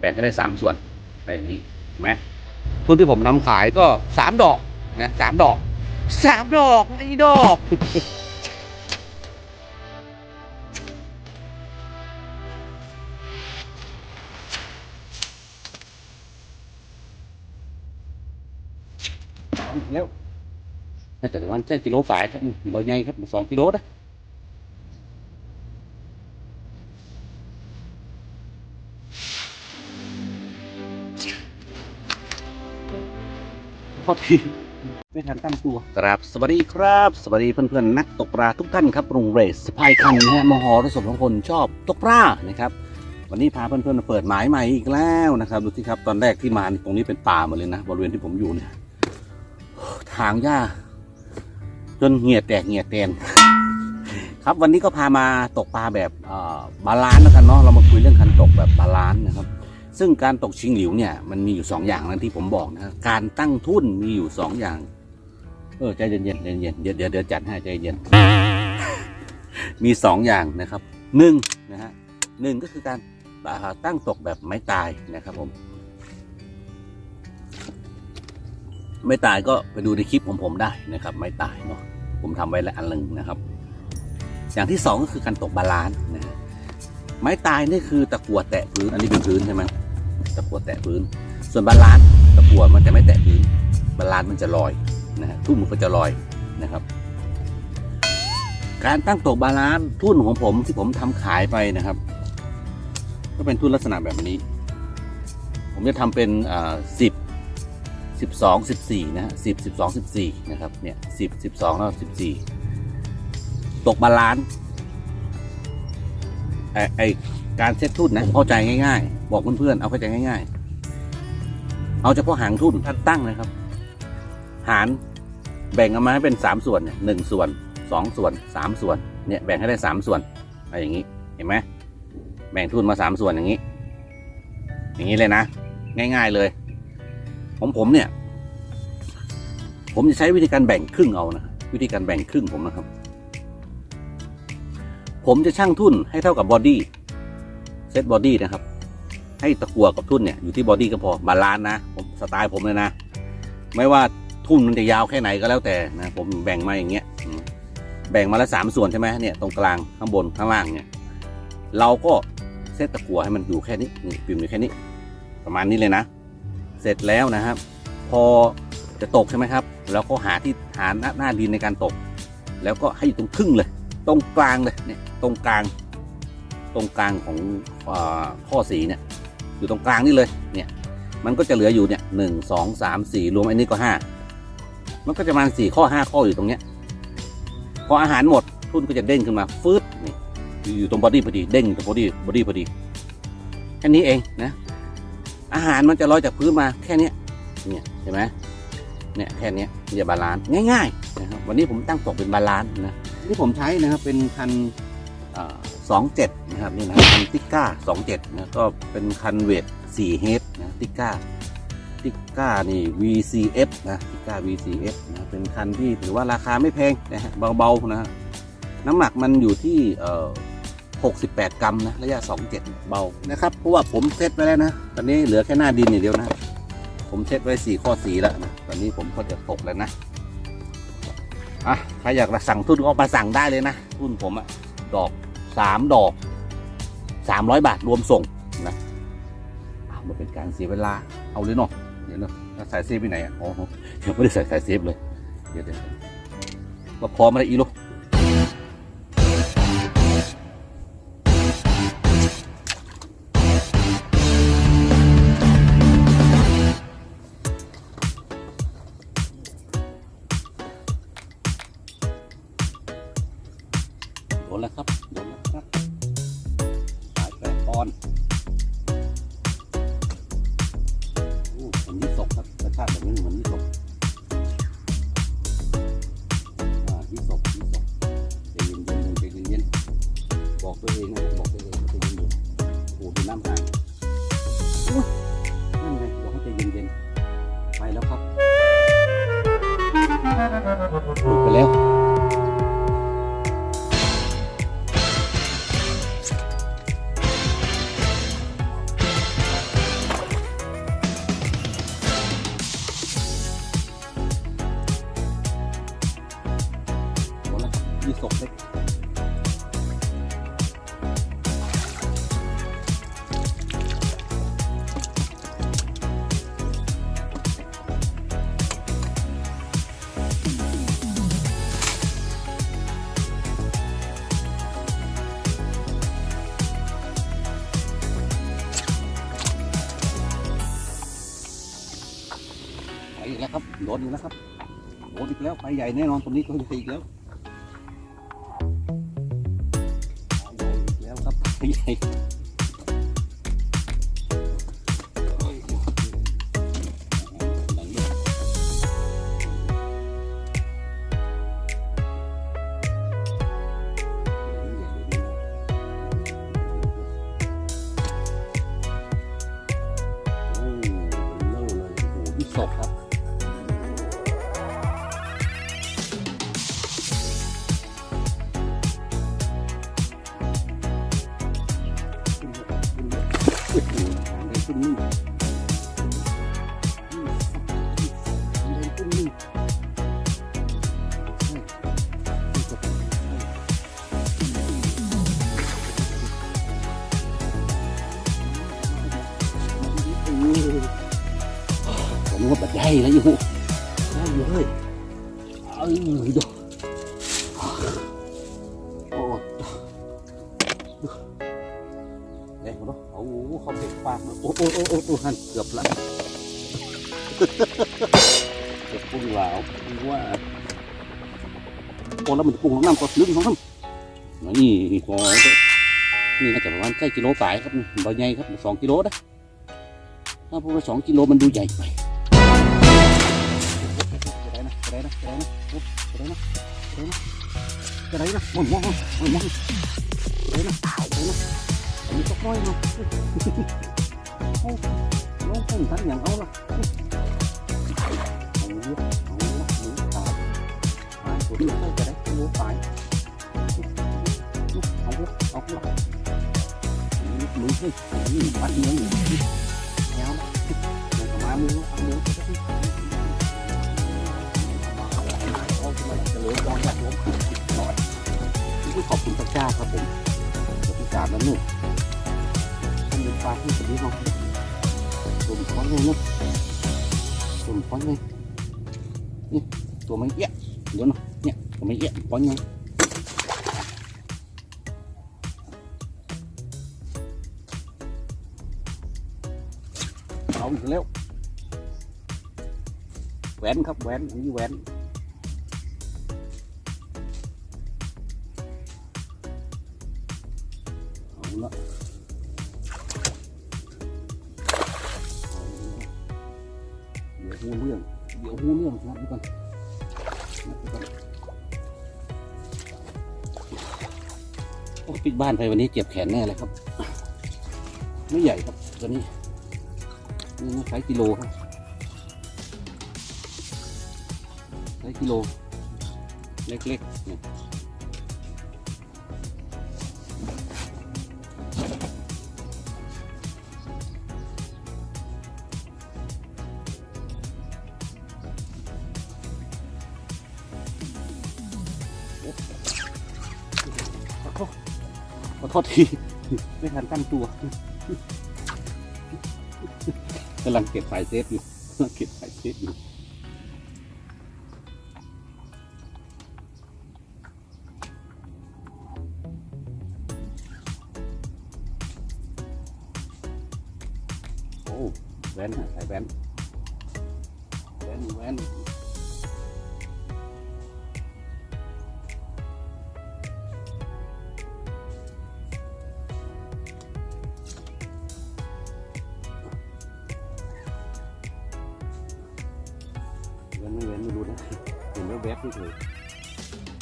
แบ่งให้ได้สามส่วนไปอย่างนี้เห็นไหมทุนที่ผมทำขายก็สามดอกนะสามดอกสามดอกไอ้ดอกแล้วแต่แต่วันเส้นกิโลฝ่ายครับบ่ใหญ่ครับสองกิโลนะ พอทีไม่ทันตั้งตัวครับสวัสดีครับ สวัสดีเพื่อนๆนักตกปลาทุกท่านครับโรงเรศสพายคันนะฮะมหรสพของคนชอบตกปลานะครับ วันนี้พาเพื่อนๆมาเปิดหมายใหม่อีกแล้วนะครับดูสิครับตอนแรกที่มาตรงนี้เป็นป่าหมดเลยนะบริเวณที่ผมอยู่เนี่ยทางหญ้า จนเหงียดแตกเหงียดแตนครับวันนี้ก็พามาตกปลาแบบบาลานซ์แล้วกันเนาะเรามาคุยเรื่องการตกแบบบาลานซ์นะครับ ซึ่งการตกชิงหลิวเนี่ยมันมีอยู่สองอย่างนะที่ผมบอกนะการตั้งทุนมีอยู่สองอย่าง เออใจเย็นๆใจเย็นๆเดี๋ยวเดี๋ยวเดี๋ยวจัดให้ใจเย็น มีสองอย่างนะครับหนึ่งนะฮะหนึ่งก็คือการตั้งตกแบบไม้ตายนะครับผม ไม่ตายก็ไปดูในคลิปของผมได้นะครับ ไม่ตายเนาะผมทำไว้แล้วอันหนึ่งนะครับ อย่างที่สองก็คือการตกบาลานซ์นะฮะไม้ตายนี่คือตะกั่วแตะพื้นอันนี้เป็นพื้นใช่ไหม ตะกั่วแตะพื้น ส่วนบาลานซ์ตะกั่วมันจะไม่แตะพื้นบาลานซ์มันจะลอยนะฮะทุ่นมันก็จะลอยนะครับ การตั้งตกบาลานซ์ทุ่นของผมที่ผมทำขายไปนะครับ ก็เป็นทุ่นลักษณะแบบนี้ ผมจะทำเป็นสิบสิบสองสิบสี่นะฮะสิบสิบสองสิบสี่นะครับเนี่ยสิบสิบสองแล้วสิบสี่ตกบาลานซ์ไอไอ การเซตทุ่นนะเข้าใจง่ายๆ บอกเพื่อนๆ เอาเข้าใจง่ายๆ เอาเฉพาะหางทุ่นท่านตั้งนะครับ หารแบ่งออกมาให้เป็นสามส่วนเนี่ยหนึ่งส่วนสองส่วนสามส่วน เนี่ยแบ่งให้ได้สามส่วนอะไรอย่างนี้เห็นไหมแบ่งทุ่นมาสามส่วนอย่างนี้ อย่างนี้เลยนะ ง่าย ๆเลยของผมเนี่ย ผมจะใช้วิธีการแบ่งครึ่งเอานะวิธีการแบ่งครึ่งผมนะครับ ผมจะชั่งทุ่นให้เท่ากับบอดี้ เซตบอดี้นะครับ ให้ตะกัวกับทุ่นเนี่ยอยู่ที่บอดี้ก็พอบาลานซ์นะผมสไตล์ผมเลยนะ ไม่ว่าทุ่นมันจะยาวแค่ไหนก็แล้วแต่นะผมแบ่งมาอย่างเงี้ยแบ่งมาละสามส่วนใช่ไหมเนี่ยตรงกลางข้างบนข้างล่างเนี่ยเราก็เซตตะกัวให้มันอยู่แค่นี้นี่ปิ่มอยู่แค่นี้ ประมาณนี้เลยนะ เสร็จแล้วนะครับ พอจะตกใช่ไหมครับแล้วก็หาที่หาหน้าหน้าดินในการตก แล้วก็ให้อยู่ตรงครึ่งเลย ตรงกลางเลยเนี่ยตรงกลาง ตรงกลางของอข้อสีเนี่ยอยู่ตรงกลางนี่เลยเนี่ยมันก็จะเหลืออยู่เนี่ยหนึ่งสองสามสี่รวมอันนี้ก็ห้ามันก็จะมาสี่ข้อห้าข้ออยู่ตรงเนี้ยพออาหารหมดทุ่นก็จะเด้งขึ้นมาฟืดนี่อยู่ตรงบอดี้พอดีเด้งตรงบอดี้บอดี้พอดีแค่นี้เองนะอาหารมันจะลอยจากพื้นมาแค่นี้เนี่ยเห็นไหมเนี่ยแค่นี้มันจะบาลานซ์ง่ายๆนะครับวันนี้ผมตั้งตกเป็นบาลานซ์นะที่ผมใช้นะครับเป็นคัน สองเจ็ดนะครับนี่นะคันติก้าสองเจ็ดนะก็เป็นคันเวทสี่เฮดนะติก้าติก้านี่ VCF นะติก้า VCF นะเป็นคันที่ถือว่าราคาไม่แพงนะฮะเบาๆนะฮะน้ำหนักมันอยู่ที่เอ่อ68 กรัมนะระยะ 27 เบานะครับเพราะว่าผมเซตไว้แล้วนะ ตอนนี้เหลือแค่หน้าดินอย่างเดียวนะ ผมเซตไว้ 4 ข้อสีแล้วนะตอนนี้ผมก็จะตกแล้วนะอะใครอยากสั่งทุนก็มาสั่งได้เลยนะทุนผมอะดอก 3 ดอก 300 บาทรวมส่งนะอะมันเป็นการเสียเวลา เอาเลยเนาะเดี๋ยวเนาะสายเซฟไปไหนอะอ๋อยังไม่ได้ใส่สายเซฟเลย เดี๋ยวเดี๋ยวก็พร้อมมาแล้อีโลโดนแล้วครับโดน Ukulele. นอีกแล้วครับโอ้อีกแล้วไปใหญ่แน่นอนตรงนี้ก็ใหญ่อีกแล้ว ขึ้นเลยขึ้นนี่ผมว่าบัดใหญ่แล้ โอ้โหเด็กปากโอ้โอ้โอ้โอ้หันเกือบละเกือบปุ้งหลาวว่าโอ้แล้วมันปุ้งน้ำก็ลึกของมันนี่พอนี่น่าจะประมาณใกล้กิโลปลายครับใบใหญ่ครับสองกิโลนะถ้าพูดว่าสองกิโลมันดูใหญ่ไปจะได้นะจะได้นะจะได้นะจะได้นะจะได้นะจะได้นะมันมันมันมันจะได้นะได้นะ อันนี้ก็ค่อยเนาะโอ้ลงต้นทันอย่างเอาละเอาละเอาละหนูตายตายตัวนี้ก็จะได้รู้ตายเอาละเอาละมือเฮ้ยนี่ปัดเนื้อหนูแนวมันมามือเอาเนื้อก็ได้เอาขึ้นมาจะเหลือจองจากล้มหน่อยขอบคุณพระเจ้าครับผมขอบคุณการนั้นเนี่ và không phải đi học tôm có nhanh lắm tôm có nhanh nhé tôm mấy ẹ đúng không? Nhé tôm mấy ẹ có nhanh không được léo quén khóc quén cũng như quén không nữa หูเรื่อง เดี๋ยวหูเรื่องนะดูกันนะดูกันโอ้ปิดบ้านไปวันนี้เจ็บแขนแน่เลยครับ ไม่ใหญ่ครับตัวนี้ นี่นะใช้กิโลครับใช้กิโล เล็กๆ โทษทีไม่ทันตั้งตัวกำลังเก็บสายเซฟอยู่กำลังเก็บสายเซฟอยู่โอ้แว่นอะใส่แว่นแว่นแว่น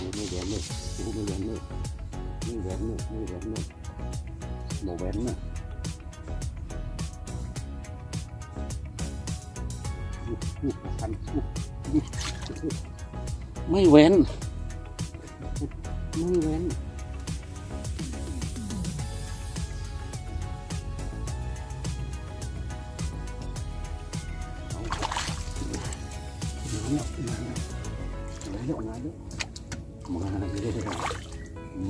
ไม่แว่นเลยดูไม่แว่นเลยไม่แว่นเลยไม่แว่นเลยโมแว่นน่ะอุ๊ยพันอุ๊ยอุ๊ยไม่เว้นไม่เว้นเอาน้ำแล้วน้ำแล้วน้ำแล้วน้ำแล้ว มาเลี้ยว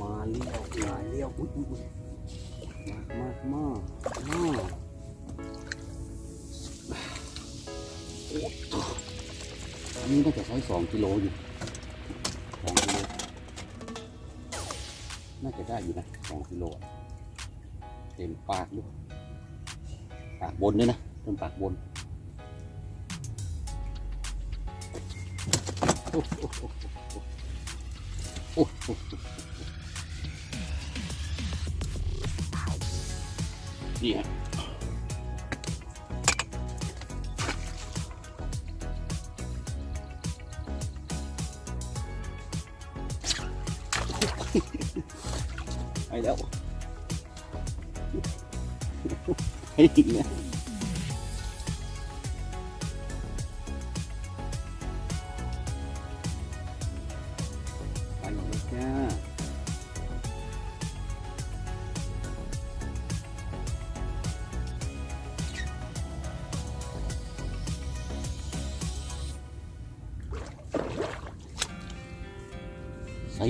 มาเลี้ยวมาเลี้ยวอุ้ยอุ้ยมากมากมากมากโอ้โหอันนี้น่าจะใช้สองกิโลอยู่สองกิโลน่าจะได้อยู่นะสองกิโลเต็มปากด้วยปากบนด้วยนะเต็มปากบนโอ้โห โอ้โ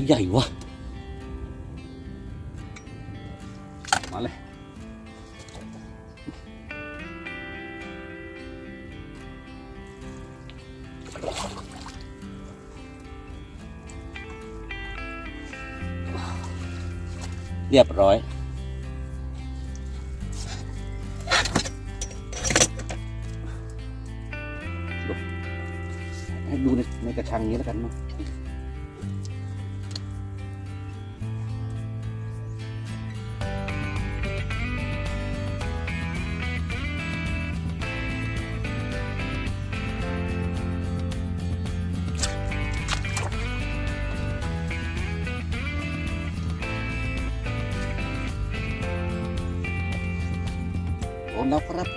ใหญ่วะ มาเลย เรียบร้อยดูให้ดูในในกระชังนี้แล้วกันเนาะ นแล้วครับ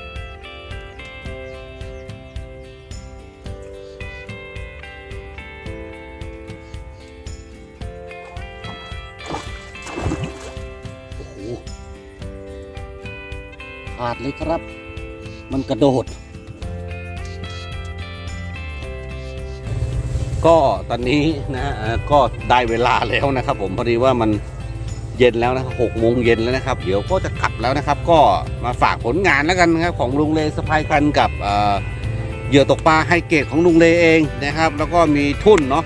โอ้โหขาดเลยครับ มันกระโดด ก็ตอนนี้นะก็ได้เวลาแล้วนะครับผมพอดีว่ามัน เย็นแล้วนะครับหกโมงเย็นแล้วนะครับ เดี๋ยวก็จะกลับแล้วนะครับ ก็มาฝากผลงานแล้วกันนะครับของลุงเลสะพายคันกับเอ่อเหยื่อตกปลาไฮเกรดของลุงเลเองนะครับ แล้วก็มีทุ่นเนาะ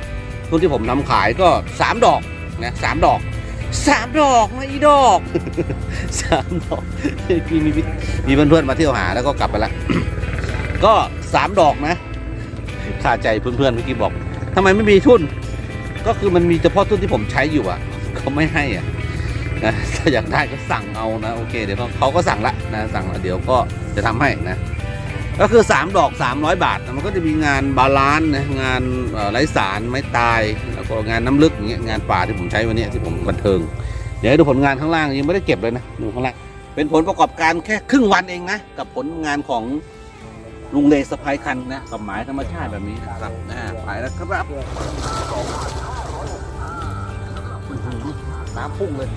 ทุ่นที่ผมนำขายก็สามดอกนะสามดอกสามดอกนะอีดอกสามดอกมีมีมีเพื่อนๆมาเที่ยวหาแล้วก็กลับไปแล้วก็สามดอกนะขาใจเพื่อนๆเมื่อกี้บอกทำไมไม่มีทุน ก็คือมันมีเฉพาะทุนที่ผมใช้อยู่อะเขาไม่ให้อะ นะถ้าอยากได้ก็สั่งเอานะโอเคเดี๋ยวเขาเขาก็สั่งละนะสั่งละเดี๋ยวก็จะทำให้นะก็คือ 3 ดอก 300 บาท มันก็จะมีงานบาลานซ์นะงานไร้สารไม้ตายแล้วก็งานน้ำลึกอย่างเงี้ยงานป่าที่ผมใช้วันนี้ที่ผมบันเทิง เดี๋ยวดูผลงานข้างล่างยังไม่ได้เก็บเลยนะดูข้างล่างเป็นผลประกอบการแค่ครึ่งวันเองนะกับผลงานของลุงเลสะพายคันนะกับหมายธรรมชาติแบบนี้นะครับนะไปแล้วครับน้ำพุ่งเลย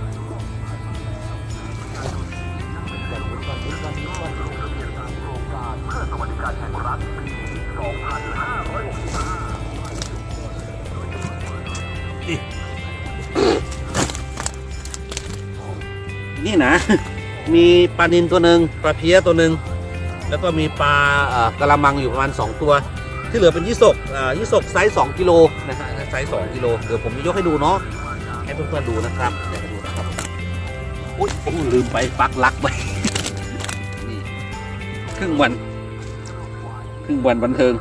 นี่นะ มีปลานินตัวหนึ่งปลาเพี้ยตัวหนึ่งแล้วก็มีปลากระมังอยู่ประมาณ 2 ตัว ที่เหลือเป็นยี่สกยี่สกไซส์2กิโลนะฮะไซส์2กิโลเดี๋ยวผมจะยกให้ดูเนาะให้เพื่อนๆดูนะครับเดี๋ยวดูนะครับอุ๊ยลืมไปปักลักไป รึ่งวันครึ่งวันบันเทิง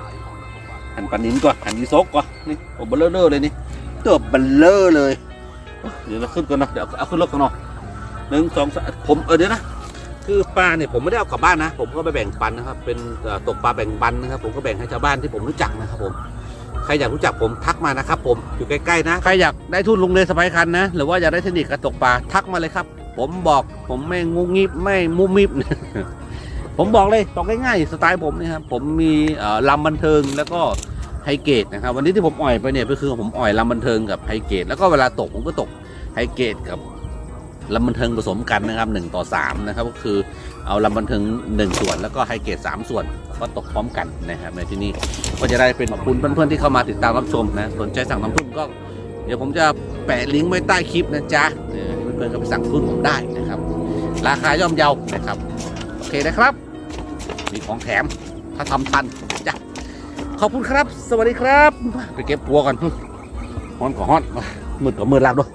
หันปลานิ้นก่อนหันยี่สกก่อนนี่โอ้เบลเลอร์เลยนี่ตัวเบลเลอร์เลย เดี๋ยวเราขึ้นก่อนนะเดี๋ยวเอาขึ้นรถก่อนเนาะหนึ่งสองสามผมเออเดี๋ยวนะคือปลาเนี่ยผมไม่ได้เอากลับบ้านนะ ผมก็ไปแบ่งปันนะครับ เป็นตกปลาแบ่งปันนะครับ ผมก็แบ่งให้ชาวบ้านที่ผมรู้จักนะครับผมใครอยากรู้จักผมทักมานะครับ ผมอยู่ใกล้ๆนะใครอยากได้ทุนลงเรือสะพายคันนะหรือว่าอยากได้เทคนิคการตกปลาทักมาเลยครับ ผมบอกผมไม่งุงิบไม่มุมมิบ ผมบอกเลยตกง่ายๆสไตล์ผมเนะครับผมมีลำบันเทิงแล้วก็ไฮเกตนะครับวันนี้ที่ผมอ่อยไปเนี่ยก็คือผมอ่อยลำบันเทิงกับไฮเกตแล้วก็เวลาตกผมก็ตกไฮเกตกับลำบันเทิงผสมกันนะครับหนึ่งต่อสามนะครับก็คือเอาลำบันเทิงหนึ่งส่วน แล้วก็ไฮเกรดสามส่วนก็ตกพร้อมกันนะครับในที่นี้ก็จะได้เป็นขอบคุณเพื่อนๆที่เข้ามาติดตามรับชมนะสนใจสั่งน้ำพึ่งก็ เดี๋ยวผมจะแปะลิงก์ไว้ใต้คลิปนะจ๊ะเพื่อนๆก็ไปสั่งทุ่นผมได้นะครับ ราคาย่อมเยานะครับโอเคนะครับ มีของแถม ถ้าทำทันจ้ะขอบคุณครับ สวัสดีครับ ไปเก็บปัวก่อนฮอนก็ฮอนมืดก็มืดแล้วด้วย